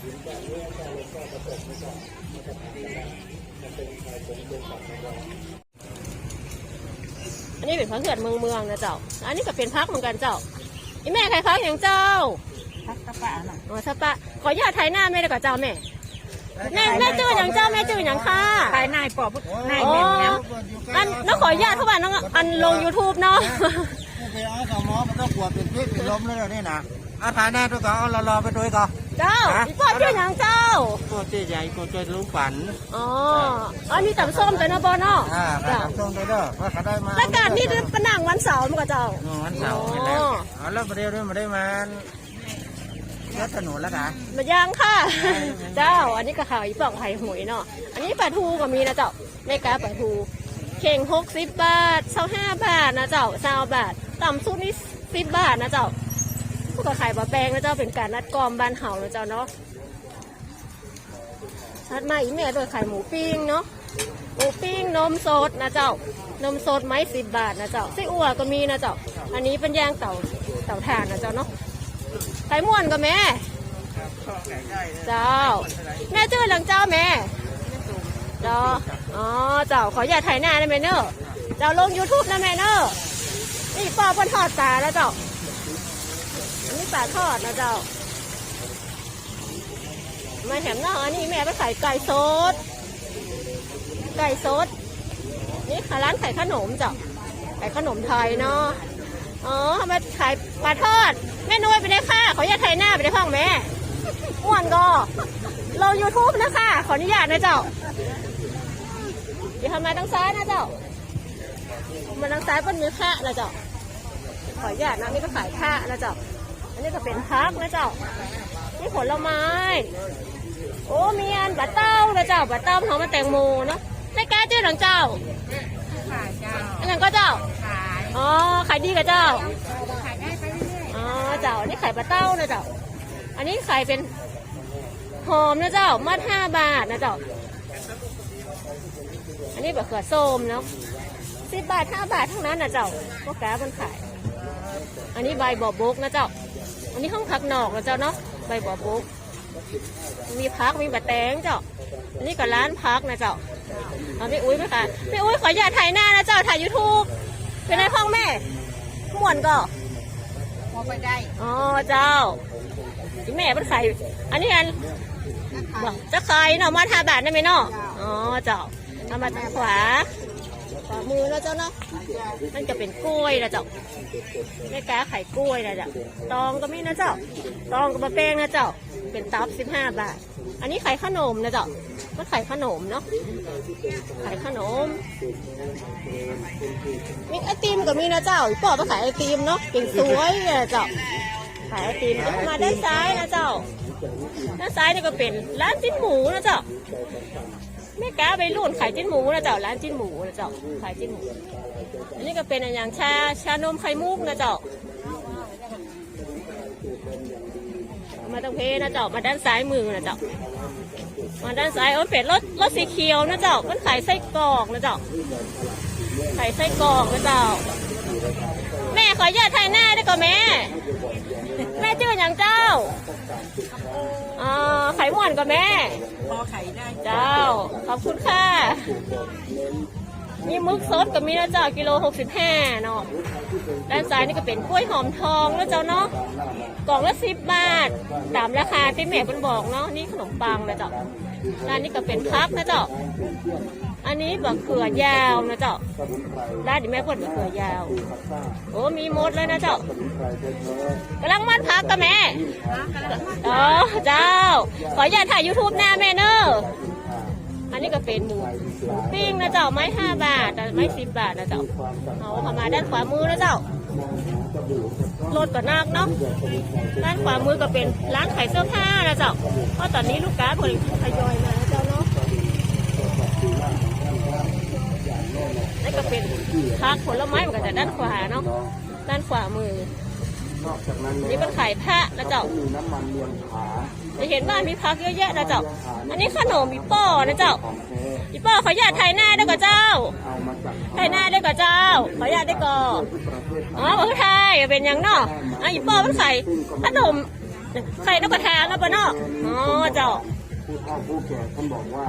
อันนี้เป็นพักเกิดเมืองเมืองนะเจ้า อันนี้ก็เป็นพักเหมือนกันเจ้าอีแม่ใครพักอย่างเจ้าพักกระปะน่ะอ๋อสปะขออนุญาตไทยหน้าแม่ได้กับเจ้าแม่แม่แม่จื้ออย่างเจ้าแม่จื้ออย่างค่ะภายนายปอบนายอ๋อแม่แมวอันน้องขออนุญาตเข้ามาน้องอันลง YouTube เนาะไปเอาสมอมันต้องปวดเป็นพิษเป็นลมแล้วนี่นะอาถ่ายหน้าด้วยก่อนเอารอๆไปด้วยก่อน เจ้าอีพ่อจื้ออย่างเจ้าตัวเจ๊ใหญ่ตัวเจ๊ลุงฝันอ๋อ อันนี้ตำส้มแต่นะบอเนาะอ่าไปเจ้าทำตรงไปเด้อว่าเขาได้มารายการนี้เป็นหนังวันเสาร์มั้งกับเจ้า อืมวันเสาร์นี่แหละอ๋ออ๋อแล้วมาเรียวด้วยมาได้มาเลือดถนนแล้วกันมาย่างค่ะ เจ้า อันนี้ก็ข่าวอีปอกไผ่หวยเนาะ อันนี้ปลาทูก็มีนะเจ้าในกาปลาทู เข่งหกสิบบาทเศร้าห้าบาทนะเจ้าเศร้าบาท ต่ำสุดนี่สิบบาทนะเจ้าพว ก็ขายบะแปงนะเจ้าเป็นการนัดกอมบ้านเฮานะเจ้าเนาะชัดมาอีแม่โดยขายหมูปิ้งเนาะหมูปิ้งนมสดนะเจ้านมสดไม้สิบบาทนะเจ้าไส้อั่วก็มีนะเจ้าอันนี้เป็นย่างเต่าเต่าถ่านนะเจ้าเนาะไข่ม่วนก็แม่เจ้า แม่ชื่อหลังเจ้าแม่เจ้าอ๋อเจ้าขออย่าถ่ายหน้าได้ไหมเนอะเจ้าลง YouTube นะแม่เนอะนี่ป้าเพิ่นทอดปลาแล้วเจ้า นนี้ปลาทอดนะเจ้า มาแถมเนาะอันนี้แม่ไปขายไก่สด ไก่สด นี่ค่ะร้านขายขนมจ้ะขายขนมไทยเนาะ อ๋อมาขายปลาทอด แม่นุ้ยไปได้ค่ะขออย่าตถ่ายหน้าไปได้ห้องแม่อ้วนก็ลง YouTube นะคะขออนุญาตนะเจ้าอย่าทำมาทางซ้ายนะเจ้ามาทางซ้ายเป็นมือค่านะเจ้าขออนุญาตนะนี่ก็ขายค่านะเจ้า นนี้ก็เป็นพักนะเจ้านี่ผลไม้ โอ้มีอันบะเต้านะเจ้าบะเต้าเขามาแตงโมเนาะได้แก้ชื่อหลังเจ้าขายเจ้าอันนั้นก็เจ้าขายอ๋อขายดีกับเจ้าขายได้ไปเรื่อยอ๋อเจ้าอันนี้ไข่ปลาเต้านะเจ้า อันนี้ไข่เป็นหอมนะเจ้ามัดห้าบาทนะเจ้า อันนี้แบบเขือส้มเนาะสิบบาทห้าบาททั้งนั้นนะเจ้าก็แก้มันขาย อันนี้ใบบ่อบกนะเจ้า อันนี้ห้องพักนอกนะเจ้าเนาะใบบ่อบกมีพักมีบะแตงเจ้าอันนี้ก็ร้านพักนะเจ้าเอาไม่อุ้ยไหมคะไม่อุ้ยขออย่าตถ่ายหน้านะเจ้าถ่ายยูทูบเป็นไงพ่องแม่ม่วนก็ๆพอไปได้อ๋อเจ้าที่แม่เป็นไข่อันนี้อันบอกจะขายเนาะมาทาบาทได้ไหมเนาะอ๋อเจ้าทำมาทางขวา ขวามือแล้วเจ้าเนาะนั่นจะเป็นกล้วยนะเจ้าแม่กาไข่กล้วยนะเจ้าตองก็มีนะเจ้าตองกับมะแป้งนะเจ้าเป็นตับสิบห้าบาท อันนี้ไข่ขนมนะเจ้าก็ไข่ขนมเนาะไข่ขนมมีไอติมก็มีนะเจ้าอีปอมาขายไอติมเนาะเก่งสวยนะเจ้าขายไอติมก็มาด้านซ้ายนะเจ้าด้านซ้ายนี่ก็เป็นร้านจิ้นหมูนะเจ้า แม่ก้าไปรุ่นขายจิ้นหมูนะเจ้าร้านจิ้นหมูนะเจ้าขายจิ้นหมู อันนี้ก็เป็นอย่างชาชานมไข่มุกนะเจ้ามาตรงเพนะเจ้ามาด้านซ้ายมือนะเจ้ามาด้านซ้ายโอ้เป็ดรถรถสีเขียวนะเจ้ามันขายไส้กรอกนะเจ้าขายไส้กรอกนะเจ้า แม่ขออนุญาตถ่ายหน้าได้ก่อนแม่ แม่ชื่ออย่างเจ้า อ่าไข่ม่วนก่อนแม่พอไข่ได้เจ้า ขอบคุณค่ะ มีมึกสดกับมีนะเจ้ากิโลหกสิบห้าเนาะ ด้านซ้ายนี่ก็เป็นกล้วยหอมทองนะเจ้าเนาะ กล่องละสิบบาท ตามราคาที่แม่เป็นบอกเนาะ นี่ขนมปังนะเจ้าด้านนี้ก็เป็นพักนะเจ้า อันนี้บะเขือยาวนะเจ้าร้านนี้แม่พูดบะเขือยาว โอ้มีมดเลยนะเจ้ากำลังมัดพักกับแม่อ๋อเจ้า ขออย่าถ่ายยูทูบหน้าแม่เนอะอันนี้ก็เป็นหมูปิ้งนะเจ้าไม้ห้าบาทแต่ไม้สิบบาทนะเจ้าเอาเข้ามาด้านขวามือนะเจ้ารถก็นักเนาะด้านขวามือก็เป็นร้านขายเสื้อผ้านะเจ้าเพราะตอนนี้ลูกค้าผลิตทยอยมานะเจ้าเนี่ก็เป็นพักผลไม้เหมือนกันแต่ด้านขวาเนาะด้านขวามือนอกจากนั้นนี่มันขายผ้านะเจ้าน้ำมันเลียงขาจะเห็นว่ามีพักเยอะแยะนะเจ้า อันนี้ขนมอีป้อนะเจ้าอีป้อขออนุญาตถ่ายหน้าด้วยก่อเจ้าเอามาจากถ่ายหน้าด้วยก่อเจ้า ขออนุญาตด้ก่อนประเทศอ๋อบอกไทยเป็นยังเนาะอะอีป้อมันใส่ขนมไข่นกกระทาเนาะปะเนาะอ๋อเจ้าผู้เฒ่าผู้แก่ท่านบอกว่า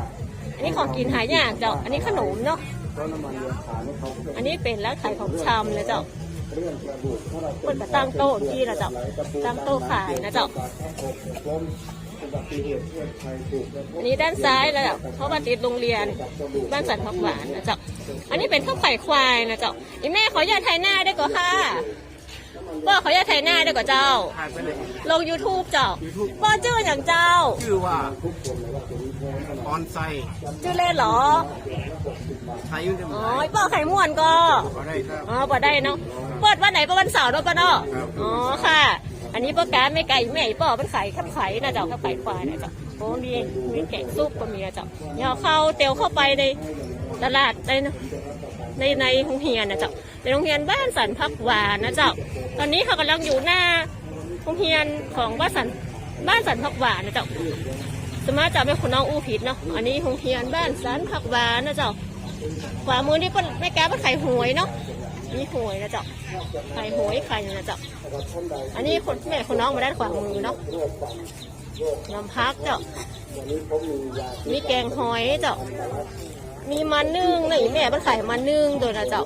อันนี้ของกินหายากเจ้า อันนี้ขนมเนาะ เพราะน้ำมันเรือขาเนี่ยเขาก็จะอันนี้เป็นร้านขายของชำเลยเจ้าเรื่องกระดูกถ้าเราเปิดมาตั้งโต๊ะที่นะเจ้าตั้งโต๊ะขายนะเจ้าล้มอุบัติเหตุเพื่อนใครถูกแล้วอันนี้ด้านซ้ายแล้วเจ้าเพราะว่าติดโรงเรียนบ้านสันพักหวานนะเจ้าอันนี้เป็นข้าวไข่ควายนะเจ้าอีแม่ขออย่าตไทยหน้าได้ก่อนค่ะป้าขออย่าตไทยหน้าได้ก่อนเจ้าหายไปเลยลง YouTube เจ้าป้าชื่ออย่างเจ้า ชื่อว่าออนไซชื่อเล่นเหรอ ไทยยุ่งจะอ๋อป้าไข่ม่วนก็ก็ได้ครับอ๋อปอได้เนาะเปิดวันไหนก็วันเสาร์เนาะป้าเนาะครับอ๋อค่ะ อันนี้ป้าการไม่ไก่แม่ป้อมันไข่ขับไข่นะเจ้าขับไข่ควายนะเจ้าโอ้มีมีแกงซุปก็มีนะเจ้าเนี่ยเอาเข้าเตียวเข้าไปในตลาดในในในโรงเรียนนะเจ้าในโรงเรียนบ้านสันพักหวานนะเจ้าตอนนี้เขากำลังอยู่หน้าโรงเรียนของบ้านสันบ้านสันพักหวานนะเจ้าสมาจะเป็นคนน้องอู้ผิดเนาะอันนี้โรงเรียนบ้านสันพักหวานนะเจ้า ขวามือนี่เป็นแม่แก้เป็นไข่หวยเนาะนี่หวยนะเจ้าไข่หวยไข่นะเจ้าอันนี้คนแม่คนน้องมาด้านขวามือเนาะน้ำพักเจ้ามีแกงหอยเจ้ามีมันนึ่งนี่แม่เป็นไข่มันนึ่งโดวยนะเจ้า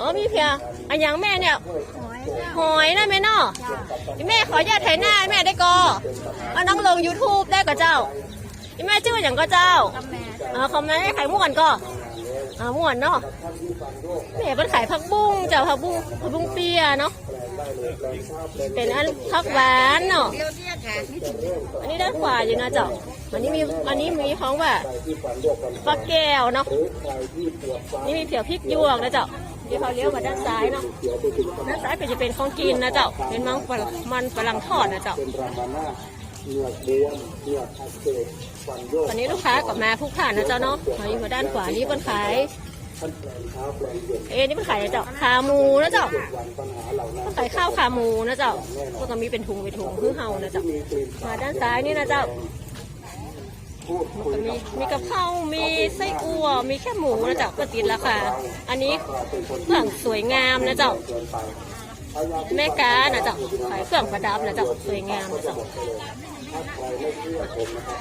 อ๋อมีเพียอันยังแม่เนี่ยหอยเจ้าหอยนะแม่เนาะแม่ขอญาตไถหน้าแม่ได้ก็เอาน้องลง YouTube ได้ก็เจ้า แม่ชื่ออย่างก็เจ้ากาแฟอ่าคอมเมนต์ให้ไข่ม่วนก็อ่าม่วนเนาะแม่เป็นขายผักบุ้งเจ้าผักบุ้งผักบุ้งเปียเนาะเป็นอันผักหวานเนาะเดี๋ยวเนี่ยค่ะนี่ถึงอันนี้ด้านขวาอยู่นะเจ้าอันนี้มีอันนี้มีของว่าปลาแก้วเนาะนี่มีเผียวพริกหยวกนะเจ้าเดี๋ยวเขาเลี้ยวมาด้านซ้ายเนาะ ด้านซ้ายก็จะเป็นของกินนะเจ้า เป็นมังฝรั่งมันฝรั่งทอดนะเจ้า เป็นรามานาเหงือกบวมเหงือกอักเสบฟันโยกตอนนี้ลูกค้ากลับมาผู้ผ่านนะเจ้าเนาะมาอยู่มาด้านขวานี่เป็นขายท่านแปลงเท้าแปลงเย็นเอ๊ะนี่เป็นขายอะไรเจ้าขาหมูนะเจ้าวันปัญหาเหล่านั้นใส่ข้าวขาหมูนะเจ้าพวกก็มีเป็นถุงเป็นถุงคือเฮานะเจ้า มีกลิ่นมาด้านซ้ายนี่นะเจ้า พูดคุยก็มีมีกะเพรามีไส้อั่วมีแค่หมูนะเจ้าก็ติดราคาอันนี้เครื่องสวยงามนะเจ้า เกินไป แม่กานะเจ้าขายเครื่องประดับนะเจ้าสวยงามนะเจ้า ถ้าใครไม่เชื่อผมนะครับ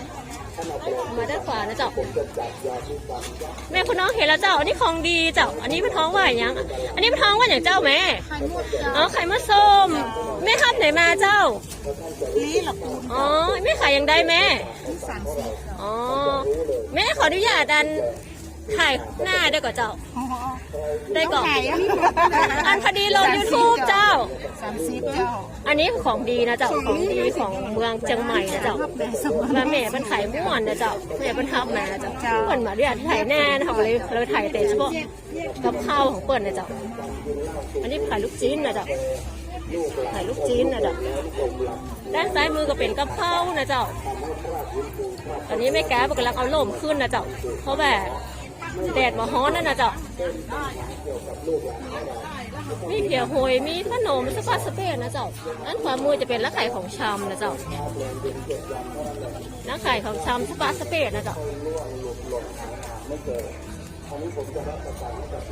ท่านเอาแปลงมาด้านขวานะเจ้า ผมจะจัดยาที่ฟันแม่คุณน้องเห็นแล้วเจ้า อันนี้ของดีเจ้า อันนี้เป็นท้องว่าอย่างอันนี้เป็นท้องว่าอย่างเจ้าแม่ไข่มดเจ้าอ๋อไข่มะส้มแม่ทำไหนมาเจ้าลีหลับปูอ๋อแม่ขายอย่างใดแม่สามสิบอ๋อแม่ขออนุญาตอันถ่ายหน้าได้ก่อนเจ้า ได้ก่อนไข่อันพอดีลง YouTube เจ้า สามสิบเจ้าอันนี้ของดีนะเจ้าของดีของเมืองเชียงใหม่นะเจ้าแม่สมมาแม่เป็นไข่ม่วนนะเจ้าแม่เป็นทับมานะเจ้าเปิ่นมาเรียนถ่ายแน่นะเขาเลยเราถ่ายแต่เฉพาะกับข้าวของเปิ่นนะเจ้าอันนี้ขายลูกชิ้นนะเจ้าขายลูกชิ้นนะเจ้าด้านซ้ายมือก็เป็นกับข้าวนะเจ้าตอนนี้แม่แก้วกำลังเอาล่มขึ้นนะเจ้าเพราะแบบ แดดมาฮ้อนนั่นนะเจ้ามีเผียวโหยมีขนมสปาสเปนนะเจ้าอันขวามือจะเป็นร้านขายของชำนะเจ้าร้านขายของชำสปาสเปนนะเจ้า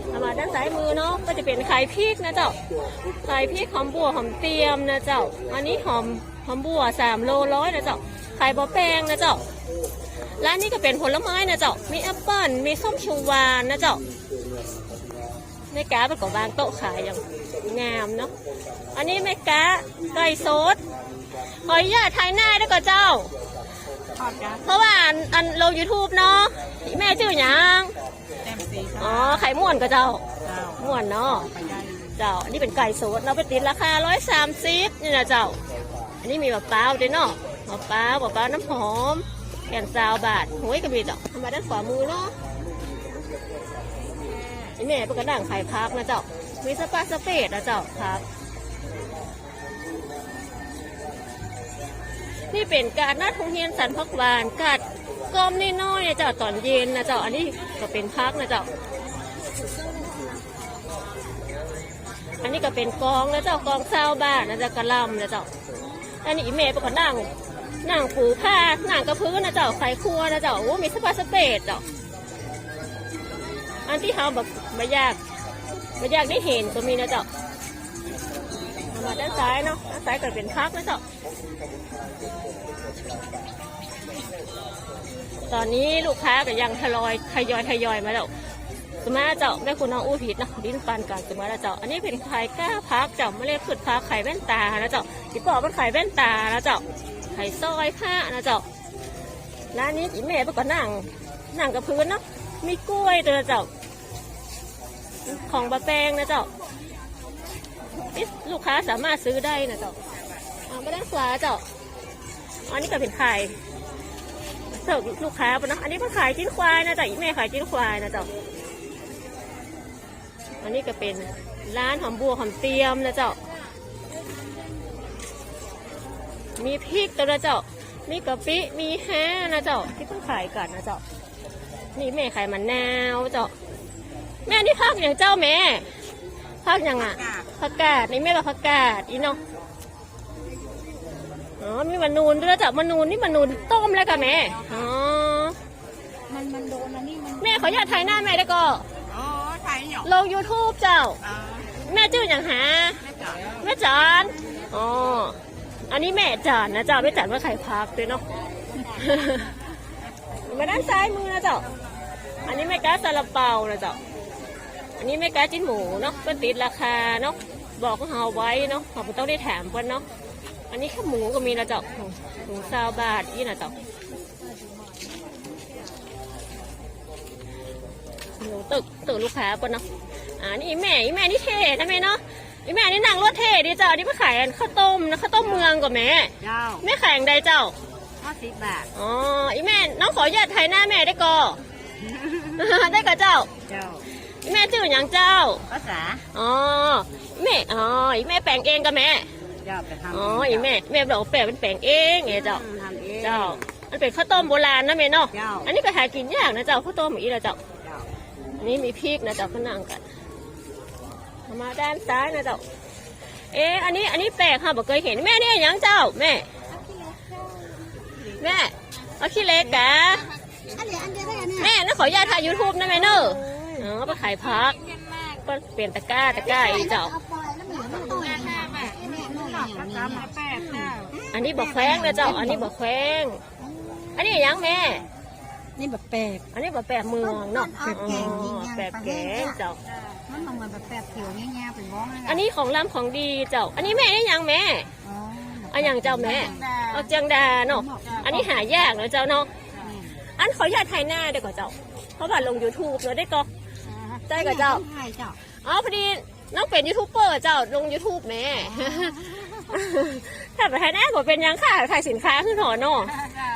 เอามาด้านซ้ายมือเนาะก็จะเป็นไข่พริกนะเจ้าไข่พริกหอมบัวหอมเตียมนะเจ้า อันนี้หอมหอมบัวสามโลร้อยนะเจ้าไข่บอแปงนะเจ้า ร้านนี้ก็เป็นผลไม้นะเจ้า มีแอปเปิ้ล มีส้มชูวานนะเจ้าแม่กาเป็นก็วางโต๊ะขายอย่างงามเนาะ อันนี้แม่กาไก่สดขออนุญาตถ่ายหน้าได้ก่อนเจ้าทอดจ้า เพราะว่าอันอันลงยูทูบเนาะ แม่ชื่อหยังเต็มสีอ๋อ ไข่ม่วนก็เจ้าเจ้าม่วนเนาะไปได้เจ้า อันนี้เป็นไก่สดเราไปติดราคาร้อยสามสิบนี่นะเจ้า อันนี้มีมะพร้าวด้วยเนาะ มะพร้าว มะพร้าวน้ำหอม แกนซาวบาทหวยก็มีเจ้าทำมาด้านขวามือเนาะไอแม่เป็นกระด่างไข่พักนะเจ้ามีสปาสเปดนะเจ้าครับ นี่เป็นการนัดทงเฮียนสันพักวานกัดกลมนี่น้อยนะเจ้าตอนเย็นนะเจ้าอันนี้ก็เป็นพักนะเจ้าอันนี้ก็เป็นกองนะเจ้ากองเศร้าบ้านนะเจ้ากระลำนะเจ้าอันนี้อีเมย์เป็นคนนั่ง นั่งปูผ้านั่งกระพื้นนะเจ้าไข่ครัวนะเจ้าโอ้มีสปาสเปดเจ้าอันที่เขาแบบไม่ยากไม่ยากได้เห็นก็มีนะเจ้ามาด้านซ้ายเนาะด้านซ้ายก็เป็นพักนะเจ้าตอนนี้ลูกค้าก็ยังทยอยทยอยทยอยมาแล้วสมมติเจ้าได้คุณน้องอู้ผิดนะดิ้นปันกันสมมติเจ้าอันนี้เป็นไข่ก้าพักเจ้าไม่เรียกพืชพักไข่แว่นตานะเจ้าที่บอกเป็นไข่แว่นตานะเจ้า ไข่ซอยผ้านะเจ้าร้านนี้อีแม่เพิ่นก็นั่งนั่งกับพื้นเนาะมีกล้วยตัวเจ้า ของบะแปงนะเจ้าลูกค้าสามารถซื้อได้นะเจ้าอาไม่ได้ขวาเจ้าอันนี้ก็เป็นไข่เสิร์ฟลูกค้าปะเนาะอันนี้เป็นขายจิ้นควายนะเจ้าอีแม่ขายจิ้นควายนะเจ้าอันนี้ก็เป็นร้านหอมบัวหอมเตียมนะเจ้า มีพริกตัวนะเจ้า มีกะปิ มีแห้นะเจ้า ที่เพิ่งขายกันนะเจ้า นี่แม่ขายมันนาวเจ้า แม่นี่พักอย่างเจ้าแม่พักอย่างอะกาดผักกาดนี่แม่กับผักกาดอีเนาะอ๋อ มีมันนูนด้วยจ้ะมันนูนนี่มันนูนต้มแล้วกับแม่ อ๋อ มันมันโดนอันนี้มันแม่ขออนุญาตถ่ายหน้าแม่ได้ก็อ๋อไทยเหรอลง YouTube เจ้าอ๋อแม่ชื่ออย่างหาไม่จอดแม่จานอ๋อ อันนี้แม่จานนะเจ้าแม่จานว่าไข่พักด้วยเนาะมาด้านซ้ายมือนะเจ้าอันนี้แม่ก้าซาลาเปานะเจ้าอันนี้แม่ก้าจิ้นหมูเนาะก็ติดราคาเนาะบอกของเราไว้เนาะเราไม่ต้องได้แถมกันเนาะอันนี้ข้าวหมูก็มีนะเจ้าหมูซาวบาทนี่นะเจ้าหนูตึกตึกลูกค้าปะเนาะอ่านี่แม่อีแม่นี่เท่นะแม่เนาะ อีแม่นี่นางรถเท่ดีเจ้าอันนี่มาขายข้าวต้มนะข้าวต้มเมืองกับแม่เจ้าแม่ขายอย่างใดเจ้าห้าสิบบาทอ๋ออีแม่น้องขออนุญาตไทยหน้าแม่ได้ก่อ ได้กับเจ้าเจ้าอีแม่ชื่ออย่างเจ้าภาษาอ๋ออีแม่อ๋ออีแม่แปลงเองกับแม่เจ้าไปทำอ๋ออีแม่แม่บอกว่าแปลงเป็นแปลงเองไงเจ้าทำเองเจ้า มันเป็นข้าวต้มโบราณนะแม่เนาะเจ้าอันนี้ก็หากินยากนะเจ้าข้าวต้มอีละเจ้าเจ้าอันนี้มีพริกนะเจ้าก็นั่งกันเอา มาด้านซ้ายนะเจ้า เอ๊ะอันนี้อันนี้แปลกค่ะบอกเคยเห็นแม่เนี่ยอย่างเจ้าแม่ แม่เอาขี้เล็กกะอันเดียวอันเดียวได้เนี่ยแม่น่าขออนุญาตถ่ายยูทูบนะแม่เนอะอ๋อไปขายพักก็เปลี่ยนตะกร้าตะกร้าอีเจ้าเอาปล่อยแล้วเหมือนมันต่อยแม่แม่แม่นู่นอย่างนี้มาแปดเจ้าอันนี้บอกแข้งนะเจ้า อันนี้บอกแข้ง อันนี้ยังแม่ นี่แบบแปดอันนี้บอกแปะเมืองเนาะแบบแกงยิงอ๋อยังแปะแกงเจ้ามันเหมือนแบบแปดเขียวเงี้ยๆเป็นบ้องเลยอันนี้ของลำของดีเจ้า อันนี้แม่นี่ยังแม่อ๋ออันยังเจ้าแม่เอาเจียงดาเนาะ อันนี้หายากเนาะเจ้าเนาะ อันขออนุญาตถ่ายหน้าเดี๋ยวก่อนเจ้า เพราะว่าลง YouTube เนาะได้ก็ได้กับเจ้าใช่เจ้าอ๋อพอดีน้องเป็นยูทูบเบอร์เจ้าลง YouTube แม่ถ้าไปถ่ายหน้าก็เป็นยังค่ะถ่ายสินค้าขึ้นหอเนาะ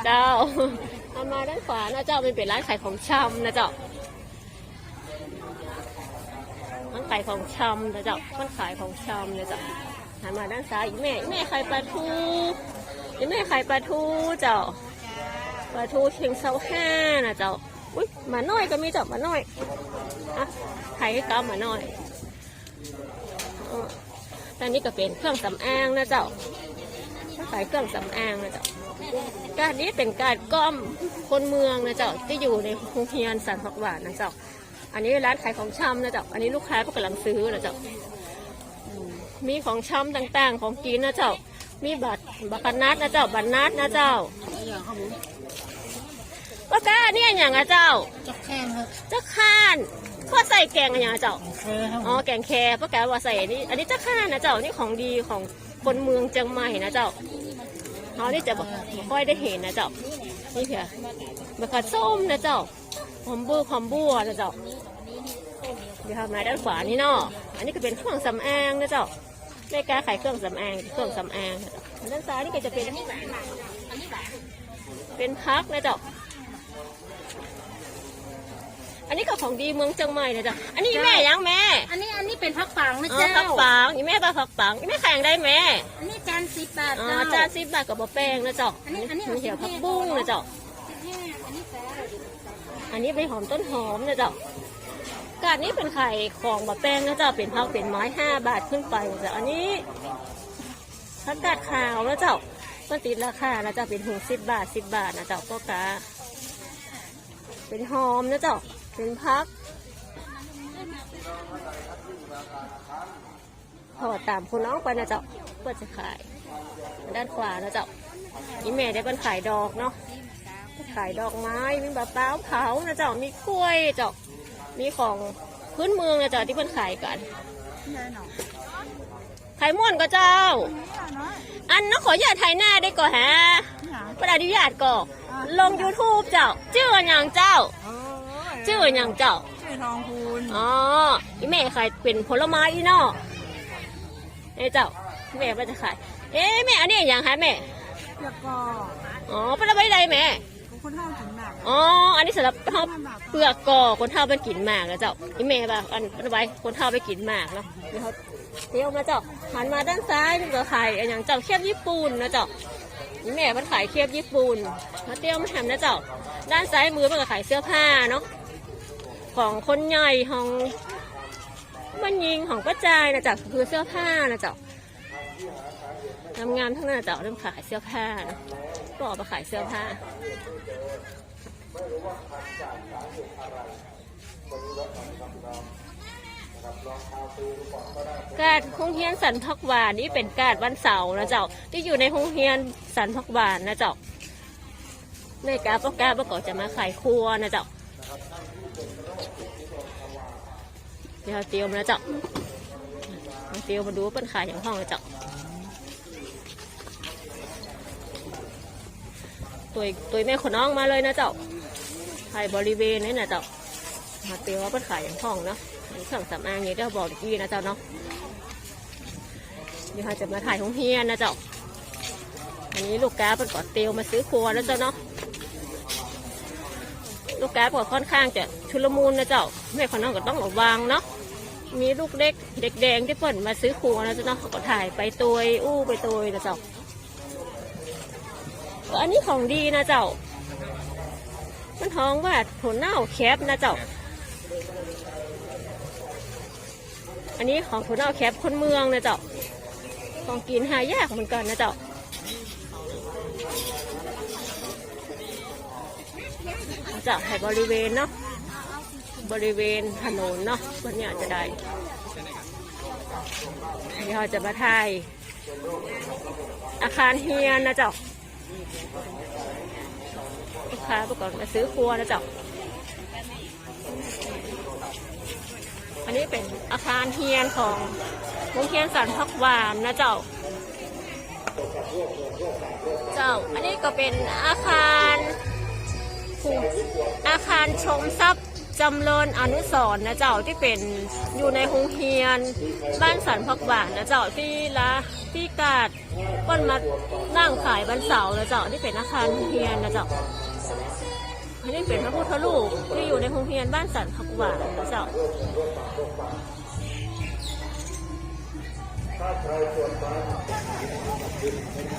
เจ้าเอามาด้านขวานะเจ้ามันเป็นร้านขายของชำนะเจ้าร้านขายของชำนะเจ้าร้านขายของชำนะเจ้าหันมาด้านซ้ายอีแม่แม่ขายปลาทูอีแม่ขายปลาทูเจ้าปลาทูเชียงเซาห้านะเจ้าอุ้ยหมาน้อยก็มีเจ้าหมาน้อยอะขายให้กำหมาน้อยเออตอนนี้ก็เป็นเครื่องสำอางนะเจ้าขายเครื่องสำอางนะเจ้า การนี้เป็นการก้อมคนเมืองนะเจ้าที่อยู่ในโรงเรียนสันผักหวานนะเจ้าอันนี้ร้านขายของชำนะเจ้าอันนี้ลูกค้าก็กำลังซื้อนะเจ้าอืมมีของชำต่างๆ ของกินนะเจ้ามีบัตรบัตรนัดนะเจ้าบัตรนัดนะเจ้าก็กล้าเนี่ยอย่างอะเจ้าจะแข่งเหรอจะข้านก็ใส่แกงอย่างอะเจ้าเคยครับอ๋อแกงแคป้าแกว่าใส่อันนี้อันนี้จะข้านนะเจ้านี่ของดีของคนเมืองเชียงใหม่นะเจ้า เขานี่จะบอกค่อยได้เห็นนะเจ้านี่เพียมะเขือส้มนะเจ้าหอมบัวหอมบัวนะเจ้าเดี๋ยวทำมาด้านขวานี่เนาะอันนี้ก็เป็นเครื่องสำอางนะเจ้าแม่กาขายเครื่องสำอางเครื่องสำอางนะเจ้าด้านซ้ายนี่ก็จะเป็นเป็นพักนะเจ้า อันนี้ก็ของดีเมืองเชียงใหม่นะเจ้าอันนี้แม่ยังแม่อันนี้อันนี้เป็นพักปังนะอ๋อเจ้าผักปังอีแม่ปลาผักปังอีแม่แข่งได้แม่อันนี้จานสิบบาทอ๋อเจ้า จานสิบบาทกับบะแป้งนะเจ้าอันนี้อันนี้ มีเหี่ยวผักบุ้งนะเจ้าอันนี้แซ่อันนี้เป็นหอมต้นหอมนะเจ้ากาดนี้เป็นไข่ของบะแป้งนะเจ้าเป็นพักเป็นไม้ห้าบาทขึ้นไปนะเจ้าอันนี้ผักกาดขาวนะเจ้ามันติดราคานะเจ้าเป็นหูสิบบาทสิบบาทนะเจ้าก็กาเป็นหอมนะเจ้า เป็นพักพอตามคุณน้องไปนะเจ้าเพื่อจะขาย ด้านขวานะเจ้าอีเมได้เป็นขายดอกเนาะขายดอกไม้มีมะพร้าวเผานะเจ้ามีกล้วยเจ้ามีของพื้นเมืองนะเจ้าที่เพิ่นขายกันนี่หนอขายม่วนก็เจ้านี่น้อยอันน้องขออย่าตถ่ายหน้าได้ก่อนฮะนี่หนอประอนุญาตก่อนลง YouTube เจ้า ชื่อว่าหยังเจ้าเออ ชื่อว่าหยังเจ้า ชื่อทองคูณอ๋ออีแม่ขายเป็นผลไม้อีเนาะเอ้ยเจ้าแม่ว่าจะขาย เอ๊ะแม่อันนี้อย่างคะแม่แล้วก็อ๋อเป็นอะไรใดแม่คนเท่าถึงหนักอ๋ออันนี้สำหรับเขาเปลือกกอคนเท่าไปกินหมากนะเจ้าอีแม่แบบอันเป็นไว้คนเท่าไปกินหมากเนาะเดี๋ยวเขาเที่ยวมาเจ้าหันมาด้านซ้ายมันก็ขายอันอย่างเจ้าเคียบญี่ปุ่นนะเจ้าอีแม่มันขายเคียบญี่ปุ่นมาเที่ยวมาทำนะเจ้า ด้านซ้ายมือมันก็ขายเสื้อผ้าเนาะ ของคนใหญ่ของมันยิงของป้าจายนะจ๊ะคือเสื้อผ้านะจ๊ะทำงานทั้งนั้นนะจ๊ะเริ่มขายเสื้อผ้านะก็ออกมาขายเสื้อผ้าการโรงเรียนสันพักหวานนี่เป็นการวันเสาร์นะเจ้า ที่อยู่ในโรงเรียนสันพักหวานนะเจ้าในกาประกาประกอบจะมาขายครัวนะเจ้า เดี๋ยวเตียวมาแล้วเจ้าเอาเตียวมาดูว่าเป็นขายอย่างห้องเลยเจ้าตัวตัวแม่ขนน้องมาเลยนะเจ้าถ่ายบริเวณนี้นะเจ้ามาเตียวว่าเป็นขายอย่างห้องเนาะเครื่องสำอางอย่างที่เราบอกเมื่อกี้นะเจ้าเนาะเดี๋ยวจะมาถ่ายของเฮียนนะเจ้าอันนี้ลูกค้าเป็นก่อนเตียวมาซื้อครัวแล้วเจ้าเนาะลูกแก๊สก็ค่อนข้างจะชุลมุนนะเจ้าแม่คนน้องก็ต้องระวังเนาะ มีลูกเล็ก เด็กแดงที่เปิ่นมาซื้อครัวนะเจ้าเนาะก็ถ่ายไปตัวอู้ไปตัวนะเจ้าก็อันนี้ของดีนะเจ้า มันท้องว่าถั่วเน่าแคบนะเจ้า อันนี้ของถั่วเน่าแคบคนเมืองนะเจ้า ของกินหายากเหมือนกันนะเจ้าจะให้บริเวณเนาะ บริเวณถนนเนาะวันนี้อาจจะได้เดี๋ยวเราจะมาถ่ายอาคารเฮียนนะเจ้าลูกค้าประกอบมาซื้อครัวนะเจ้าอันนี้เป็นอาคารเฮียนของโรงเรียนสันพักหวานนะเจ้า เจ้า อันนี้ก็เป็นอาคารอาคารชมทรัพย์ จำเริญอนุสรนะเจ้าที่เป็นอยู่ในโรงเรียน บ้านสันพักหวานนะเจ้าที่ละที่กาดก้นมานั่งขายบันเสาร์นะเจ้าที่เป็นอาคารเรียนนะเจ้าอันนี้เป็นพระพุทธรูปที่อยู่ในโรงเรียนบ้านสันพักหวานนะเจ้า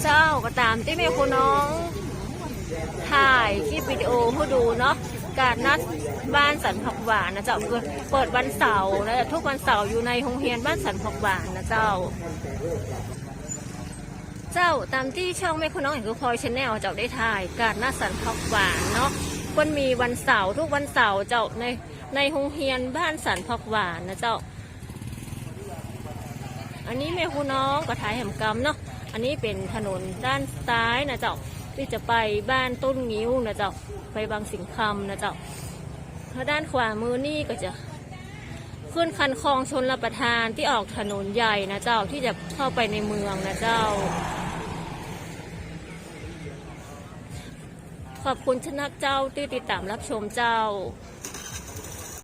เจ้าก็ตามที่แม่คุณน้องถ่ายคลิปวิดีโอให้ดูเนาะ การนัดบ้านสันผักหวานนะเจ้าเปิดวันเสาร์นะทุกวันเสาร์อยู่ในโรงเรียนบ้านสันผักหวานนะเจ้า เจ้าตามที่ช่องแม่คุณน้องเห็นคือพลอยชาแนลเจ้าได้ถ่ายการนัดสันผักหวานเนาะมันมีวันเสาร์ทุกวันเสาร์เจ้าในในโรงเรียนบ้านสันผักหวานนะเจ้า อันนี้แม่คุณน้องก็ถ่ายแหมกำเนาะอันนี้เป็นถนนด้านซ้ายนะเจ้า ที่จะไปบ้านต้นงิ้วนะเจ้าไปบางสิงคำนะเจ้าทางด้านขวามือนี่ก็จะขึ้นคันคลองชนรับประทานที่ออกถนนใหญ่นะเจ้าที่จะเข้าไปในเมืองนะเจ้า ขอบคุณชนะเจ้าที่ติดตามรับชมเจ้า